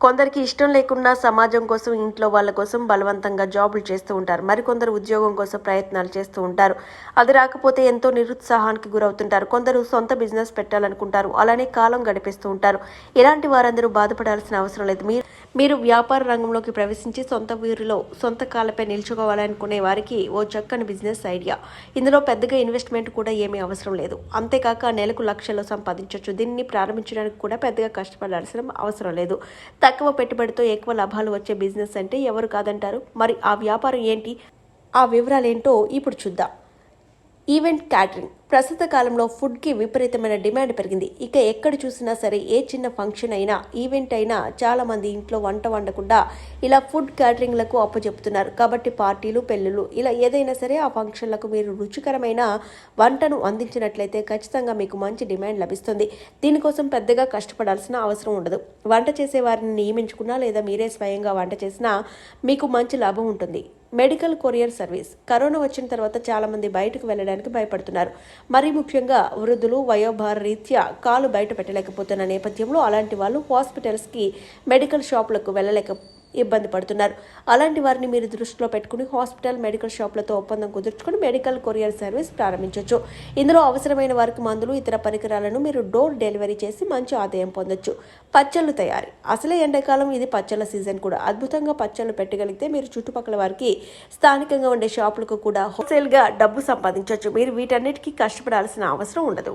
కొందరికి ఇష్టం లేకున్నా సమాజం కోసం ఇంట్లో వాళ్ళ కోసం బలవంతంగా జాబులు చేస్తూ ఉంటారు. మరికొందరు ఉద్యోగం కోసం ప్రయత్నాలు చేస్తూ ఉంటారు. అది రాకపోతే ఎంతో నిరుత్సాహానికి గురవుతుంటారు. కొందరు సొంత బిజినెస్ పెట్టాలనుకుంటారు. అలానే కాలం గడిపేస్తూ ఉంటారు. ఇలాంటి వారందరూ బాధపడాల్సిన అవసరం లేదు. మీరు మీరు వ్యాపార రంగంలోకి ప్రవేశించి సొంత ఊరిలో సొంత కాళ్ళపై నిల్చుకోవాలనుకునే వారికి ఓ చక్కని బిజినెస్ ఐడియా. ఇందులో పెద్దగా ఇన్వెస్ట్మెంట్ కూడా ఏమీ అవసరం లేదు. అంతేకాక నెలకు లక్షలు సంపాదించవచ్చు దీన్ని ప్రారంభించడానికి కూడా పెద్దగా కష్టపడాల్సిన అవసరం లేదు. తక్కువ పెట్టుబడితో ఎక్కువ లాభాలు వచ్చే బిజినెస్ అంటే ఎవరు కాదంటారు? మరి ఆ వ్యాపారం ఏంటి? ఆ వివరాలు ఏంటో ఇప్పుడు చూద్దాం. Event catering. ప్రస్తుత కాలంలో ఫుడ్కి విపరీతమైన డిమాండ్ పెరిగింది. ఇక ఎక్కడ చూసినా సరే ఏ చిన్న ఫంక్షన్ అయినా ఈవెంట్ అయినా చాలా మంది ఇంట్లో వంట వండకుండా ఇలా ఫుడ్ క్యాటరింగ్లకు అప్పచెప్తున్నారు కాబట్టి పార్టీలు పెళ్ళిళ్ళు ఇలా ఏదైనా సరే ఆ ఫంక్షన్లకు మీరు రుచికరమైన వంటను అందించినట్లయితే ఖచ్చితంగా మీకు మంచి డిమాండ్ లభిస్తుంది. దీనికోసం పెద్దగా కష్టపడాల్సిన అవసరం ఉండదు. వంట చేసే వారిని నియమించుకున్నా లేదా మీరే స్వయంగా వంట చేసినా మీకు మంచి లాభం ఉంటుంది. Medical courier service. కరోనా వచ్చిన తర్వాత చాలా మంది బయటకు వెళ్ళడానికి భయపడుతున్నారు. మరీ ముఖ్యంగా వృద్ధులు వయోభార రీత్యా కాలు బయట పెట్టలేకపోతున్న నేపథ్యంలో అలాంటి వాళ్ళు హాస్పిటల్స్కి మెడికల్ షాపులకు వెళ్ళలేక ఇబ్బంది పడుతున్నారు. అలాంటి వారిని మీరు దృష్టిలో పెట్టుకుని హాస్పిటల్ మెడికల్ షాపులతో ఒప్పందం కుదుర్చుకుని మెడికల్ కొరియర్ సర్వీస్ ప్రారంభించవచ్చు ఇందులో అవసరమైన వారికి మందులు ఇతర పరికరాలను మీరు డోర్ డెలివరీ చేసి మంచి ఆదాయం పొందొచ్చు. పచ్చళ్ళు తయారీ. అసలే ఎండాకాలం ఇది పచ్చళ్ళ సీజన్ కూడా. అద్భుతంగా పచ్చళ్ళు పెట్టగలిగితే మీరు చుట్టుపక్కల వారికి స్థానికంగా ఉండే షాపులకు కూడా హోల్సేల్గా డబ్బు సంపాదించవచ్చు మీరు వీటన్నిటికీ కష్టపడాల్సిన అవసరం ఉండదు.